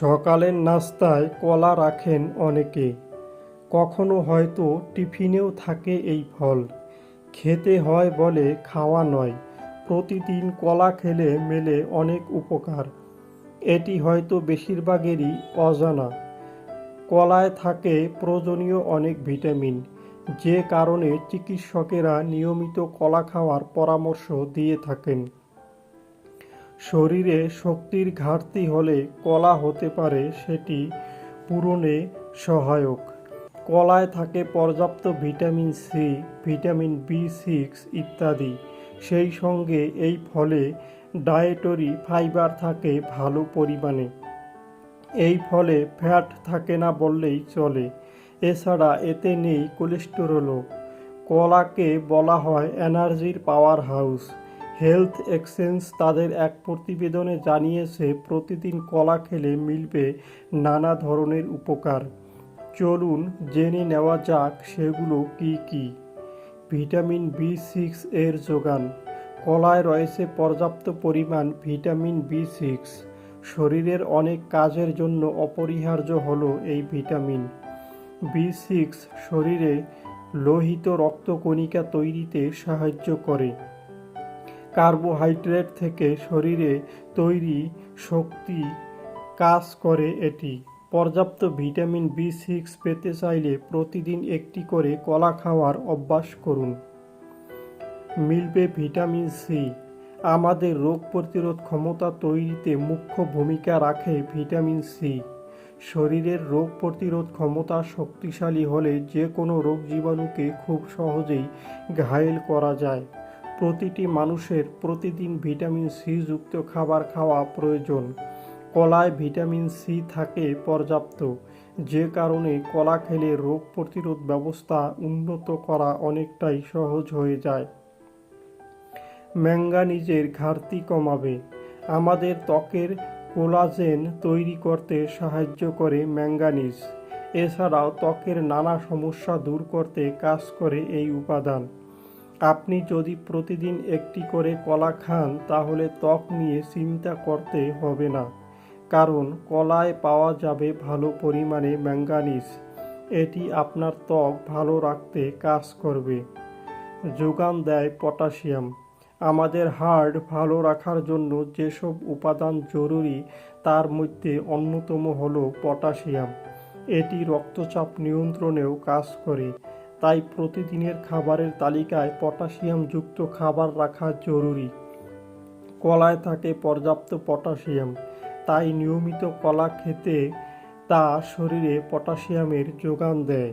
সকালের নাস্তায় কলা রাখেন অনেকে। কখনো হয়তো টিফিনেও থাকে এই ফল। খেতে হয় বলে খাওয়া নয়। প্রতিদিন কলা খেলে মেলে অনেক উপকার। এটি হয়তো বেশিরভাগেরই অজানা। কলায় থাকে প্রয়োজনীয় অনেক ভিটামিন। যে কারণে চিকিৎসকেরা নিয়মিত কলা খাওয়ার পরামর্শ দিয়ে থাকেন। শরীরে শক্তির ঘাটতি হলে কলা হতে পারে সেটি পূরণে সহায়ক। কলায় থাকে পর্যাপ্ত vitamin C, vitamin B six ইত্যাদি। সেই সঙ্গে এই ফলে ডায়েটরি ফাইবার থাকে ভালো পরিমাণে। এই ফলে ফ্যাট থাকে না বললেই চলে। এছাড়া এতে নেই কোলেস্টেরলও। কলাকে বলা হয় এনার্জির পাওয়ার হাউস। হেলথ এক্সচেঞ্জ তাদের এক প্রতিবেদনে জানিয়েছে, প্রতিদিন কলা খেলে মিলবে নানা ধরনের উপকার। চলুন জেনে নেওয়া যাক সেগুলো কি কি। ভিটামিন বি সিক্স এর যোগান। কলায় রয়েছে পর্যাপ্ত পরিমাণ ভিটামিন বি সিক্স। শরীরের অনেক কাজের জন্য অপরিহার্য হলো এই ভিটামিন। বি সিক্স শরীরে লোহিত রক্তকণিকা তৈরিতে সাহায্য করে। কার্বোহাইড্রেট থেকে শরীরে তৈরি শক্তি কাজ করে এটি। পর্যাপ্ত ভিটামিন বি সিক্স পেতে চাইলে প্রতিদিন একটি করে কলা খাওয়ার অভ্যাস করুন। মিলবে ভিটামিন সি। আমাদের রোগ প্রতিরোধ ক্ষমতা তৈরিতে মুখ্য ভূমিকা রাখে ভিটামিন সি। শরীরের রোগ প্রতিরোধ ক্ষমতা শক্তিশালী হলে যে কোনো রোগ জীবাণুকে খুব সহজেই ঘায়েল করা যায়। প্রতিটি মানুষের প্রতিদিন ভিটামিন সি যুক্ত খাবার খাওয়া প্রয়োজন। কলায় ভিটামিন সি থাকে পর্যাপ্ত। যে কারণে কলা খেলে রোগ প্রতিরোধ ব্যবস্থা উন্নত করা অনেকটাই সহজ হয়ে যায়। ম্যাঙ্গানিজের ঘাটতি কমাবে। আমাদের ত্বকের কোলাজেন তৈরি করতে সাহায্য করে ম্যাঙ্গানিজ। এছাড়াও ত্বকের নানা সমস্যা দূর করতে কাজ করে এই উপাদান। আপনি যদি প্রতিদিন একটি করে কলা খান, তাহলে ত্বক নিয়ে চিন্তা করতে হবে না। কারণ কলায় পাওয়া যাবে ভালো পরিমাণে ম্যাঙ্গানিজ। এটি আপনার ত্বক ভালো রাখতে কাজ করবে। যোগান দেয় পটাশিয়াম। আমাদের হার্ট ভালো রাখার জন্য যেসব উপাদান জরুরি, তার মধ্যে অন্যতম হল পটাশিয়াম। এটি রক্তচাপ নিয়ন্ত্রণেও কাজ করে। তাই প্রতিদিনের খাবারের তালিকায় পটাশিয়ামযুক্ত খাবার রাখা জরুরি। কলায় থাকে পর্যাপ্ত পটাশিয়াম। তাই নিয়মিত কলা খেতে তা শরীরে পটাশিয়ামের যোগান দেয়।